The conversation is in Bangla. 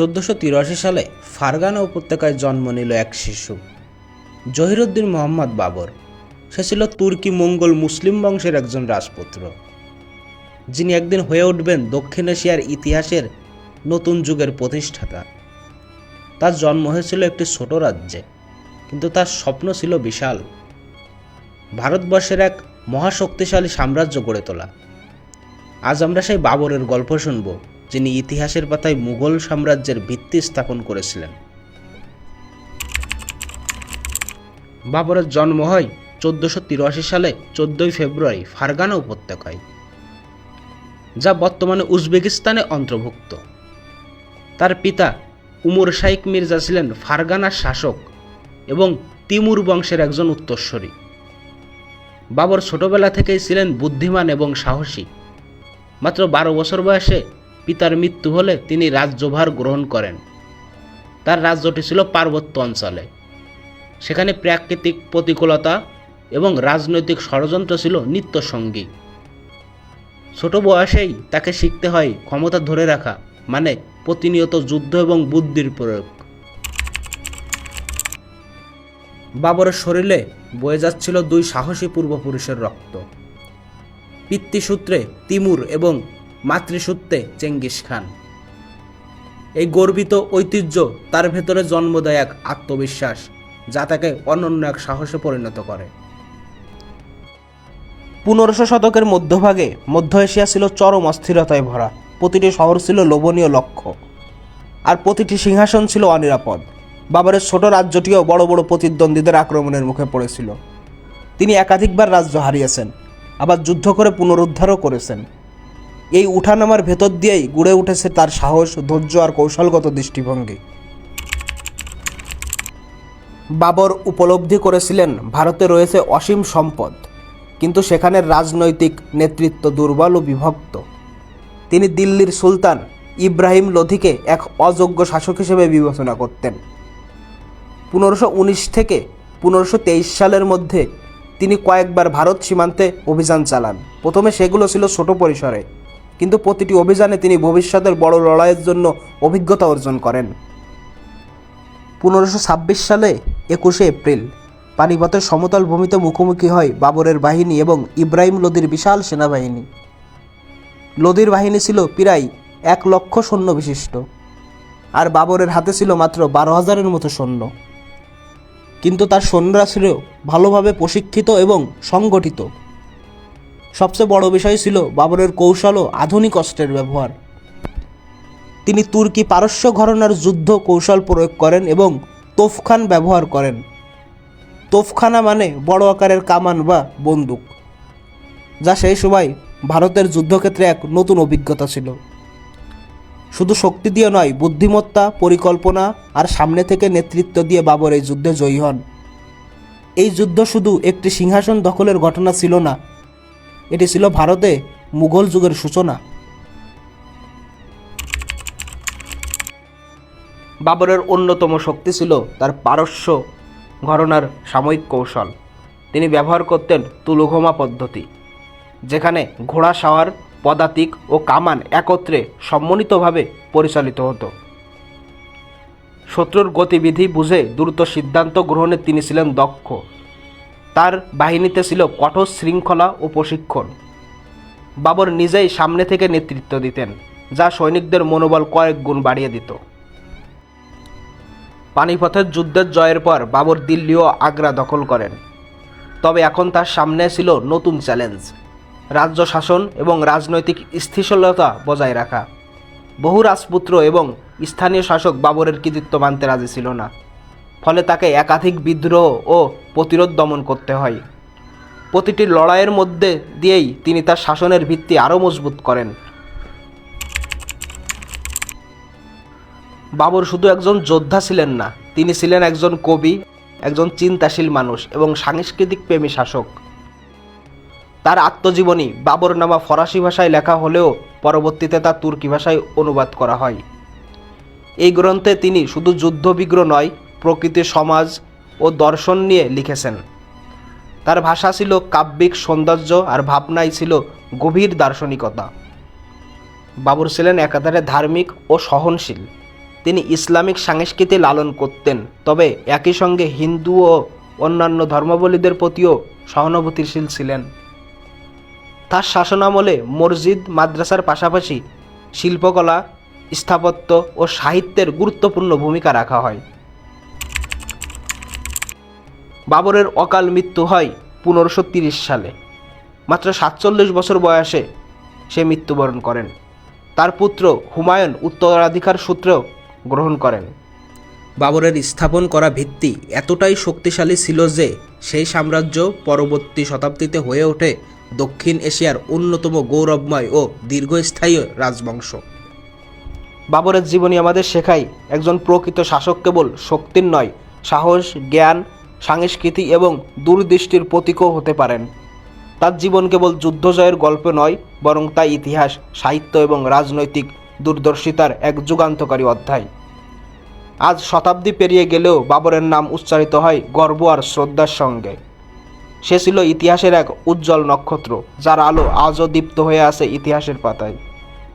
চোদ্দোশো তিরাশি সালে ফারগানা উপত্যকায় জন্ম নিল এক শিশু, জহিরুদ্দিন মোহাম্মদ বাবর। সে ছিল তুর্কি মঙ্গল মুসলিম বংশের একজন রাজপুত্র, যিনি একদিন হয়ে উঠবেন দক্ষিণ এশিয়ার ইতিহাসের নতুন যুগের প্রতিষ্ঠাতা। তার জন্ম হয়েছিল একটি ছোট রাজ্যে, কিন্তু তার স্বপ্ন ছিল বিশাল। ভারতবর্ষের এক মহাশক্তিশালী সাম্রাজ্য গড়ে তোলা। আজ আমরা সেই বাবরের গল্প শুনব। যিনি ইতিহাসের পাতায় মুঘল সাম্রাজ্যের ভিত্তি স্থাপন করেছিলেন। বাবরের জন্ম হয় চোদ্দোশো তিরাশি সালে চোদ্দই ফেব্রুয়ারি ফারগানা উপত্যকায়, যা বর্তমানে উজবেকিস্তানে অন্তর্ভুক্ত। তার পিতা উমর শাইক মির্জা ছিলেন ফারগানার শাসক এবং তিমুর বংশের একজন উত্তরস্বরী বাবর ছোটবেলা থেকেই ছিলেন বুদ্ধিমান এবং সাহসী। মাত্র বারো বছর বয়সে পিতার মৃত্যু হলে তিনি রাজ্যভার গ্রহণ করেন। তার রাজ্যটি ছিল পার্বত্য অঞ্চলে। সেখানে প্রাকৃতিক প্রতিকূলতা এবং রাজনৈতিক ষড়যন্ত্র ছিল নিত্যসঙ্গী। ছোট বয়সেই তাকে শিখতে হয় ক্ষমতা ধরে রাখা মানে প্রতিনিয়ত যুদ্ধ এবং বুদ্ধির প্রয়োগ। বাবরের শরীরে বয়ে যাচ্ছিল দুই সাহসী পূর্বপুরুষের রক্ত। পিতৃসূত্রে তিমুর এবং মাতৃসূত্রে চেঙ্গিস খান। এই গর্বিত ঐতিহ্য তার ভেতরে জন্ম দেয় এক আত্মবিশ্বাস, যা তাকে অনন্য এক সাহসে পরিণত করে। পনেরোশো শতকের মধ্যভাগে মধ্য এশিয়া ছিল চরম অস্থিরতায় ভরা। প্রতিটি শহর ছিল লোভনীয় লক্ষ্য। আর প্রতিটি সিংহাসন ছিল অনিরাপদ। বাবরের ছোট রাজ্যটিও বড় বড় প্রতিদ্বন্দ্বীদের আক্রমণের মুখে পড়েছিল। তিনি একাধিকবার রাজ্য হারিয়েছেন, আবার যুদ্ধ করে পুনরুদ্ধারও করেছেন। এই উঠানামার ভেতর দিয়েই গড়ে উঠেছে তার সাহস, ধৈর্য আর কৌশলগত দৃষ্টিভঙ্গি। বাবর উপলব্ধি করেছিলেন, ভারতে রয়েছে অসীম সম্পদ, কিন্তু সেখানের রাজনৈতিক নেতৃত্ব দুর্বল ও বিভক্ত। তিনি দিল্লির সুলতান ইব্রাহিম লোধিকে এক অযোগ্য শাসক হিসেবে বিবেচনা করতেন। পনেরোশো থেকে পনেরোশো সালের মধ্যে তিনি কয়েকবার ভারত সীমান্তে অভিযান চালান। প্রথমে সেগুলো ছিল ছোট পরিসরে। কিন্তু প্রতিটি অভিযানে তিনি ভবিষ্যতের বড় লড়াইয়ের জন্য অভিজ্ঞতা অর্জন করেন। পনেরোশো ছাব্বিশ সালে একুশে এপ্রিল, পানিপথের সমতল ভূমিতে মুখোমুখি হয় বাবরের বাহিনী এবং ইব্রাহিম লোদির বিশাল সেনাবাহিনী। লোদির বাহিনী ছিল প্রায় এক লক্ষ সৈন্য বিশিষ্ট, আর বাবরের হাতে ছিল মাত্র বারো হাজারের মতো সৈন্য। কিন্তু তার সৈন্যরা ছিল ভালোভাবে প্রশিক্ষিত এবং সংগঠিত। সবচেয়ে বড় বিষয় ছিল বাবরের কৌশল ও আধুনিক অস্ত্রের ব্যবহার। তিনি তুর্কি পারস্য ঘরানার যুদ্ধ কৌশল প্রয়োগ করেন এবং তোফখান ব্যবহার করেন। তোফখানা মানে বড় আকারের কামান বা বন্দুক, যা সেই সময় ভারতের যুদ্ধক্ষেত্রে এক নতুন অভিজ্ঞতা ছিল। শুধু শক্তি দিয়ে নয়, বুদ্ধিমত্তা, পরিকল্পনা আর সামনে থেকে নেতৃত্ব দিয়ে বাবর এই যুদ্ধে জয়ী হন। এই যুদ্ধ শুধু একটি সিংহাসন দখলের ঘটনা ছিল না এটি ছিল ভারতে মুঘল যুগের সূচনা। বাবরের অন্যতম শক্তি ছিল তার পারস্য ঘরনার সাময়িক কৌশল। তিনি ব্যবহার করতেন তুলুঘমা পদ্ধতি, যেখানে ঘোড়া, সাওয়ার, পদাতিক ও কামান একত্রে সম্মিলিতভাবে পরিচালিত হতো। শত্রুর গতিবিধি বুঝে দ্রুত সিদ্ধান্ত গ্রহণে তিনি ছিলেন দক্ষ। তার বাহিনীতে ছিল কঠোর শৃঙ্খলা ও প্রশিক্ষণ। বাবর নিজেই সামনে থেকে নেতৃত্ব দিতেন, যা সৈনিকদের মনোবল কয়েক গুণ বাড়িয়ে দিত। পানিপথের যুদ্ধের জয়ের পর বাবর দিল্লি ও আগ্রা দখল করেন। তবে এখন তার সামনে ছিল নতুন চ্যালেঞ্জ। রাজ্য শাসন এবং রাজনৈতিক স্থিতিশীলতা বজায় রাখা। বহু রাজপুত্র এবং স্থানীয় শাসক বাবরের কৃতিত্ব মানতে রাজি ছিল না। ফলে তাকে একাধিক বিদ্রোহ ও প্রতিরোধ দমন করতে হয়। প্রতিটি লড়াইয়ের মধ্যে দিয়েই তিনি তার শাসনের ভিত্তি আরও মজবুত করেন। বাবর শুধু একজন যোদ্ধা ছিলেন না, তিনি ছিলেন একজন কবি, একজন চিন্তাশীল মানুষ এবং সাংস্কৃতিক প্রেমী শাসক। তার আত্মজীবনী বাবর নামা ফরাসি ভাষায় লেখা হলেও পরবর্তীতে তা তুর্কি ভাষায় অনুবাদ করা হয়। এই গ্রন্থে তিনি শুধু যুদ্ধবিগ্রহ নয় প্রকৃতি সমাজ ও দর্শন নিয়ে লিখেছেন। তার ভাষা ছিল কাব্যিক সৌন্দর্য আর ভাবনাই ছিল গভীর দার্শনিকতা। বাবুর ছিলেন একাধারে ধার্মিক ও সহনশীল। তিনি ইসলামিক সংস্কৃতি লালন করতেন, তবে একই সঙ্গে হিন্দু ও অন্যান্য ধর্মাবলীদের প্রতিও সহানুভূতিশীল ছিলেন। তার শাসনামলে মসজিদ, মাদ্রাসার পাশাপাশি শিল্পকলা, স্থাপত্য ও সাহিত্যের গুরুত্বপূর্ণ ভূমিকা রাখা হয়। বাবরের অকাল মৃত্যু হয় পনেরোশো সালে। মাত্র সাতচল্লিশ বছর বয়সে সে মৃত্যুবরণ করেন। তার পুত্র হুমায়ুন উত্তরাধিকার সূত্র গ্রহণ করেন। বাবরের স্থাপন করা ভিত্তি এতটাই শক্তিশালী ছিল যে সেই সাম্রাজ্য পরবর্তী শতাব্দীতে হয়ে ওঠে দক্ষিণ এশিয়ার অন্যতম গৌরবময় ও দীর্ঘস্থায়ী রাজবংশ। বাবরের জীবনী আমাদের শেখায় একজন প্রকৃত শাসক কেবল শক্তির নয়, সাহস, জ্ঞান সংস্কৃতি এবং দূরদৃষ্টির প্রতীকও হতে পারেন। তার জীবন কেবল যুদ্ধ জয়ের গল্প নয়, বরং তা ইতিহাস, সাহিত্য এবং রাজনৈতিক দূরদর্শিতার এক যুগান্তকারী অধ্যায়। আজ শতাব্দী পেরিয়ে গেলেও বাবরের নাম উচ্চারিত হয় গর্ব আর শ্রদ্ধার সঙ্গে। সে ছিল ইতিহাসের এক উজ্জ্বল নক্ষত্র, যার আলো আজও দীপ্ত হয়ে আছে ইতিহাসের পাতায়।